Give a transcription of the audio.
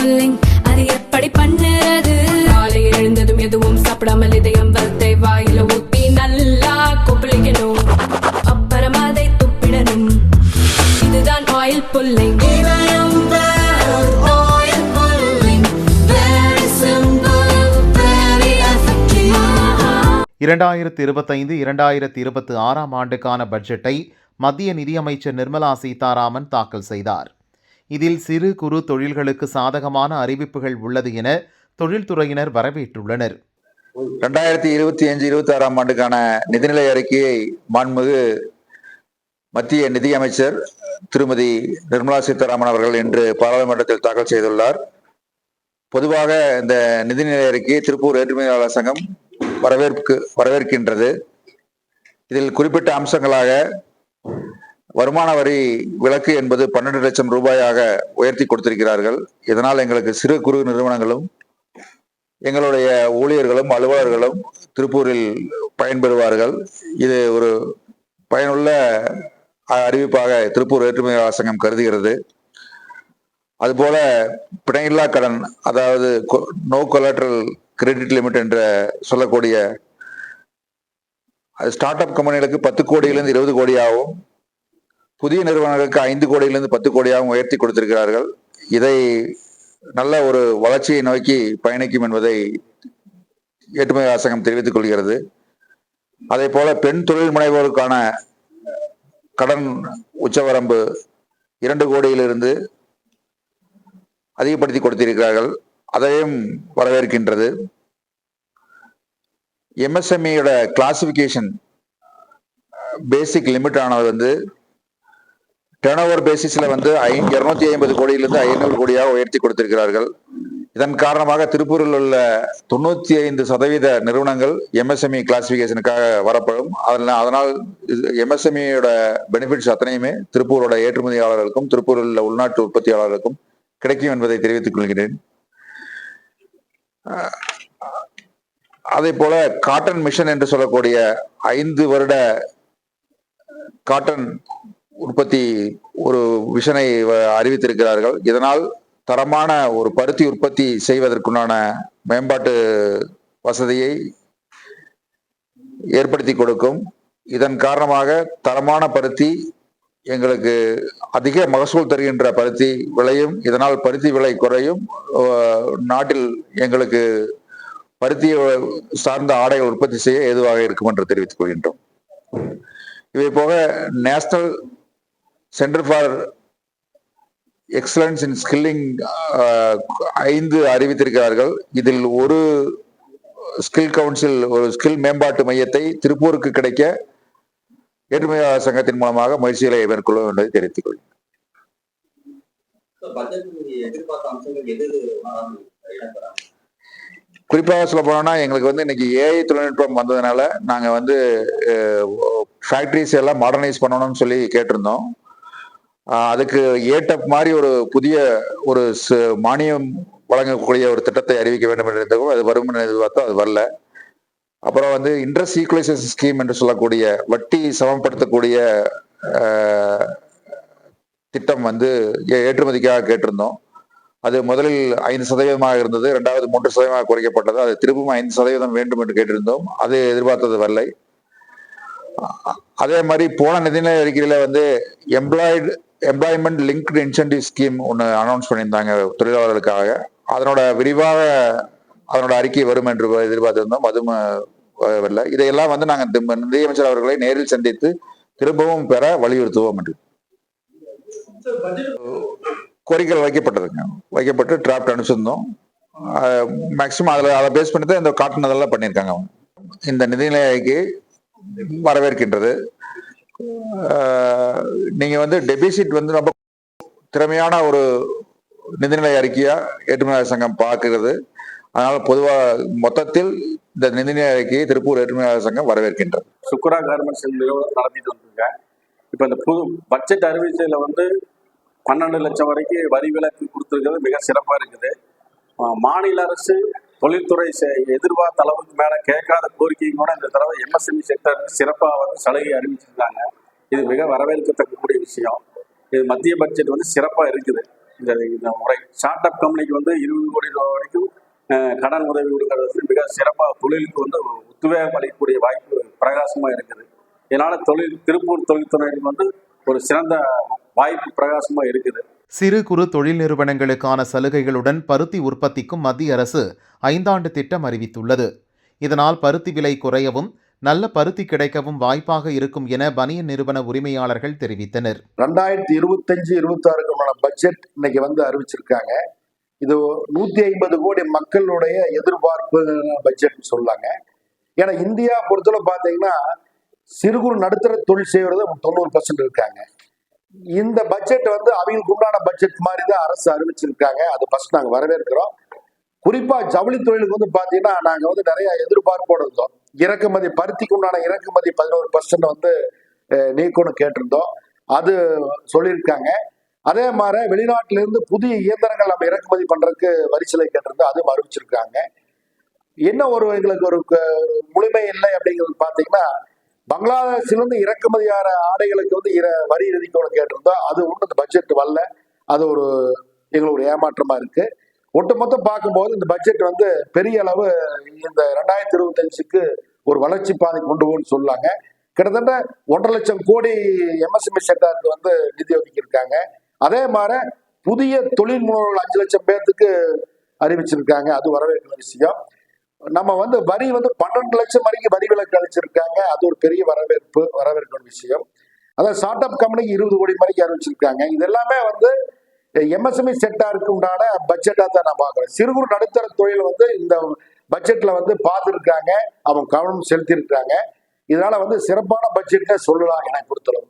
Pulling அது எப்படி பண்ணுறது? காலை எழுந்ததும் எதுவும் சாப்பிடாமல் இதயம் வளர்த்தை வாயில ஊத்தி நல்லா கொப்பளிக்கணும். அப்புறம் அதை துப்பிடணும். இதுதான் ஆயில் புல்லிங் இரண்டாயிரத்தி இருபத்தைந்து இரண்டாயிரத்தி இருபத்தி ஆறாம் ஆண்டுக்கான பட்ஜெட்டை மத்திய நிதியமைச்சர் நிர்மலா சீதாராமன் தாக்கல் செய்தார். இதில் சிறு குறு தொழில்களுக்கு சாதகமான அறிவிப்புகள் உள்ளது என தொழில்துறையினர் வரவேற்றுள்ளனர். ரெண்டாயிரத்தி இருபத்தி அஞ்சு இருபத்தி ஆறாம் ஆண்டுக்கான நிதிநிலை அறிக்கையை மாண்புமிகு மத்திய நிதியமைச்சர் திருமதி நிர்மலா சீதாராமன் அவர்கள் இன்று பாராளுமன்றத்தில் தாக்கல் செய்துள்ளார். பொதுவாக இந்த நிதிநிலை அறிக்கையை திருப்பூர் ஏற்றுமதியாளர் சங்கம் வரவேற்கு வரவேற்கின்றது. இதில் குறிப்பிட்ட அம்சங்களாக வருமான வரி விலக்கு என்பது பன்னெண்டு லட்சம் ரூபாயாக உயர்த்தி கொடுத்திருக்கிறார்கள். இதனால் எங்களுக்கு சிறு குறு நிறுவனங்களும் எங்களுடைய ஊழியர்களும் அலுவலர்களும் திருப்பூரில் பயன்பெறுவார்கள். இது ஒரு பயனுள்ள அறிவிப்பாக திருப்பூர் ஏற்றுமதியாளர் சங்கம் கருதுகிறது. அதுபோல பிணையில்லா கடன் அதாவது நோ கொலாட்ரல் கிரெடிட் லிமிட் என்ற சொல்லக்கூடிய ஸ்டார்ட் அப் கம்பெனிகளுக்கு பத்து கோடியிலிருந்து இருபது கோடியாகவும் புதிய நிறுவனங்களுக்கு ஐந்து கோடியிலிருந்து பத்து கோடியாகவும் உயர்த்தி கொடுத்திருக்கிறார்கள். இதை நல்ல ஒரு வளர்ச்சியை நோக்கி பயணிக்கும் என்பதை ஏற்றுமதி அரசாங்கம் தெரிவித்துக் கொள்கிறது. அதே போல பெண் தொழில் முனைவோருக்கான கடன் உச்சவரம்பு இரண்டு கோடியிலிருந்து அதிகப்படுத்தி கொடுத்திருக்கிறார்கள். அதையும் வரவேற்கின்றது. எம்எஸ்எம்இயோட கிளாசிபிகேஷன் பேசிக் லிமிட் ஆனது வந்து டேர்ன் ஓவர் பேசிஸில் வந்து இருநூத்தி ஐம்பது கோடியிலிருந்து ஐநூறு கோடியாக உயர்த்தி கொடுத்திருக்கிறார்கள். இதன் காரணமாக திருப்பூரில் உள்ள தொண்ணூத்தி ஐந்து சதவீத நிறுவனங்கள் எம்எஸ்எம்இ கிளாசிபிகேஷனுக்காக வரப்படும். அதனால் அதனால் எம்எஸ்எம்இயோட பெனிஃபிட்ஸ் அத்தனையுமே திருப்பூரோட ஏற்றுமதியாளர்களுக்கும் திருப்பூரில் உள்ள உள்நாட்டு உற்பத்தியாளர்களுக்கும் கிடைக்கும் என்பதை தெரிவித்துக் கொள்கிறேன். அதே போல காட்டன் மிஷன் என்று சொல்லக்கூடிய ஐந்து வருட காட்டன் உற்பத்தி ஒரு விஷனை வ- அறிவித்திருக்கிறார்கள். இதனால் தரமான ஒரு பருத்தி உற்பத்தி செய்வதற்குண்டான மேம்பாட்டு வசதியை ஏற்படுத்தி கொடுக்கும். இதன் காரணமாக தரமான பருத்தி எங்களுக்கு அதிக மகசூல் தருகின்ற பருத்தி விலையும் இதனால் பருத்தி விலை குறையும். நாட்டில் எங்களுக்கு பருத்தியை சார்ந்த ஆடைகள் உற்பத்தி செய்ய ஏதுவாக இருக்கும் என்று தெரிவித்துக் கொள்கின்றோம். இவை போக national centre for excellence in skilling ஐந்து அறிவித்திருக்கிறார்கள். இதில் ஒரு ஸ்கில் கவுன்சில் ஒரு ஸ்கில் மேம்பாட்டு மையத்தை திருப்பூருக்கு கிடைக்க ஏற்றுமதியாளர் சங்கத்தின் மூலமாக முயற்சிகளை மேற்கொள்ளும் என்பதை தெரிவித்துக் இடம்பெறாம குறிப்பாக சொல்ல போனோம்னா எங்களுக்கு வந்து இன்னைக்கு ஏஐ தொழில்நுட்பம் வந்ததுனால நாங்க வந்து ஃபேக்டரிஸ் எல்லாம் மாடர்னைஸ் பண்ணணும்னு சொல்லி கேட்டிருந்தோம். அதுக்கு ஏட்டப் மாதிரி ஒரு புதிய ஒரு மானியம் வழங்கக்கூடிய ஒரு திட்டத்தை அறிவிக்க வேண்டும் என்று இருந்தோம் அது வரும் எதிர்பார்த்தோம் அது வரல. அப்புறம் வந்து இன்ட்ரெஸ்ட் ஈக்குவலைசேஷன் ஸ்கீம் என்று சொல்லக்கூடிய வட்டி சமப்படுத்தக்கூடிய திட்டம் வந்து ஏ- ஏற்றுமதிக்காக கேட்டிருந்தோம். அது முதலில் ஐந்து சதவீதமாக இருந்தது ரெண்டாவது மூன்று சதவீதமாக குறைக்கப்பட்டது. அது திரும்பவும் ஐந்து சதவீதம் வேண்டும் என்று கேட்டிருந்தோம். அது எதிர்பார்த்தது வரலை. அதே மாதிரி போன நிதிநிலை அறிக்கையில வந்து employed employment linked incentive scheme ஒன்று அனௌன்ஸ் பண்ணியிருந்தாங்க தொழிலாளர்களுக்காக. அதனோட விரிவாக அதனோட அறிக்கை வரும் என்று எதிர்பார்த்திருந்தோம். அதுவும் அஹ், வரல. இதையெல்லாம் வந்து நாங்கள் நிதியமைச்சர் அவர்களை நேரில் சந்தித்து திரும்பவும் பெற வலியுறுத்துவோம் என்று. கோரிக்கைகள் வைக்கப்பட்டதுங்க. வைக்கப்பட்டு டிராப்ட் அனுப்பிச்சிருந்தோம். மேக்சிமம் அதில் அதை பேஸ் பண்ணி தான் இந்த காட்டன் அதெல்லாம் பண்ணியிருக்காங்க அவங்க. இந்த நிதிநிலை அறிக்கை வரவேற்கின்றது. நீங்கள் நீங்க வந்து டெபிசிட் வந்து ரொம்ப திறமையான ஒரு நிதிநிலை அறிக்கையா ஏற்றுமதியாளர் சங்கம் பார்க்கிறது. அதனால பொதுவாக மொத்தத்தில் இந்த நிதிநிலை அறிக்கையை திருப்பூர் ஏற்றுமதியாளர் சங்கம் வரவேற்கின்றது. சுக்ரா கார்மெண்ட்ஸ் நிறுவனம் நடத்திட்டு வந்துருங்க இப்போ இந்த புது பட்ஜெட் அறிவிச்சதுல வந்து பன்னெண்டு லட்சம் வரைக்கும் வரி விலக்கு கொடுத்துருக்கிறது மிக சிறப்பாக இருக்குது. மாநில அரசு தொழில்துறை எதிர்பார்த்த அளவுக்கு மேலே கேட்காத கோரிக்கையும் கூட இந்த தடவை எம்எஸ்எம்இ செக்டருக்கு சிறப்பாக வந்து சலுகை அறிவிச்சிருக்காங்க. இது மிக வரவேற்கத்தக்கக்கூடிய விஷயம். இது மத்திய பட்ஜெட் வந்து சிறப்பாக இருக்குது. இந்த இந்த முறை ஸ்டார்ட் அப் கம்பெனிக்கு வந்து இருபது கோடி ரூபா வரைக்கும் கடன் உதவி கொடுக்கறது மிக சிறப்பாக தொழிலுக்கு வந்து உத்வேகம் அளிக்கக்கூடிய வாய்ப்பு பிரகாசமாக இருக்குது. இதனால் தொழில் திருப்பூர் தொழில்துறைக்கு வந்து ஒரு சிறந்த வாய்ப்பு பிரகாசமாக இருக்குது. சிறு குறு தொழில் நிறுவனங்களுக்கான சலுகைகளுடன் பருத்தி உற்பத்திக்கும் மத்திய அரசு ஐந்தாண்டு திட்டம் அறிவித்துள்ளது. இதனால் பருத்தி விலை குறையவும் நல்ல பருத்தி கிடைக்கவும் வாய்ப்பாக இருக்கும் என பனியன் நிறுவன உரிமையாளர்கள் தெரிவித்தனர். ரெண்டாயிரத்தி இருபத்தஞ்சு இருபத்தாறுக்கான பட்ஜெட் இன்னைக்கு வந்து அறிவிச்சிருக்காங்க. இது நூத்தி ஐம்பது கோடி மக்களுடைய எதிர்பார்ப்பு பட்ஜெட் சொல்லாங்க. ஏன்னா இந்தியா பொறுத்தவரை பார்த்தீங்கன்னா சிறு குறு நடுத்தர தொழில் செய்வது தொண்ணூறு பர்சன்ட் இருக்காங்க. இந்த பட்ஜெட் வந்து அவங்களுக்கு உண்டான பட்ஜெட் மாதிரி தான் அரசு அறிவிச்சிருக்காங்க. அது ஃபர்ஸ்ட் நாங்கள் வரவேற்கிறோம். குறிப்பாக ஜவுளி தொழிலுக்கு வந்து பார்த்தீங்கன்னா நாங்கள் வந்து நிறைய எதிர்பார்ப்போடு இருந்தோம் இறக்குமதி பருத்திக்கு உண்டான இறக்குமதி பதினோரு பர்சன்ட் வந்து நீக்கணும்னு கேட்டிருந்தோம். அது சொல்லியிருக்காங்க. அதே மாதிரி வெளிநாட்டிலிருந்து புதிய இயந்திரங்கள் நம்ம இறக்குமதி பண்ணுறதுக்கு வரிசலை கேட்டிருந்தோம். அதுவும் அறிவிச்சிருக்காங்க என்ன ஒரு எங்களுக்கு ஒரு முழுமை இல்லை அப்படிங்கிறது பார்த்தீங்கன்னா பங்களாதேஷிலிருந்து இறக்குமதியார ஆடைகளுக்கு வந்து இர- வரி விதிக்கணும்னு கேட்டிருந்தோம் அது ஒன்றும் இந்த பட்ஜெட் வரல. அது ஒரு எங்களுக்கு ஒரு ஏமாற்றமா இருக்கு. ஒட்டுமொத்த பார்க்கும்போது இந்த பட்ஜெட் வந்து பெரிய அளவு இந்த ரெண்டாயிரத்தி இருபத்தஞ்சுக்கு ஒரு வளர்ச்சி பாதை கொண்டு போகணும்னு சொல்லாங்க. கிட்டத்தட்ட ஒன்றரை லட்சம் கோடி எம்எஸ்எம்இ செக்டருக்கு வந்து நிதி ஒதுக்கியிருக்காங்க. அதே மாதிரி புதிய தொழில் முனைவோர்கள் அஞ்சு லட்சம் பேர்த்துக்கு அறிவிச்சிருக்காங்க. அது வரவேற்கிற விஷயம். நம்ம வந்து வரி வந்து பன்னெண்டு லட்சம் வரைக்கும் வரி விலக்கு அளிச்சிருக்காங்க. அது ஒரு பெரிய வரவேற்பு வரவேற்கும் விஷயம். அதாவது ஸ்டார்ட் அப் கம்பெனிக்கு இருபது கோடி வரைக்கும் அறிவிச்சிருக்காங்க. இது எல்லாமே வந்து எம்எஸ்எம்இ செக்டாருக்கு உண்டான பட்ஜெட்டா தான் நான் பார்க்குறேன். சிறு குறு நடுத்தர தொழில் வந்து இந்த பட்ஜெட்ல வந்து பார்த்துருக்காங்க. அவங்க கவனம் செலுத்தியிருக்காங்க இதனால வந்து சிறப்பான பட்ஜெட்டை சொல்லலாம் எனக்கு பொறுத்தளவு.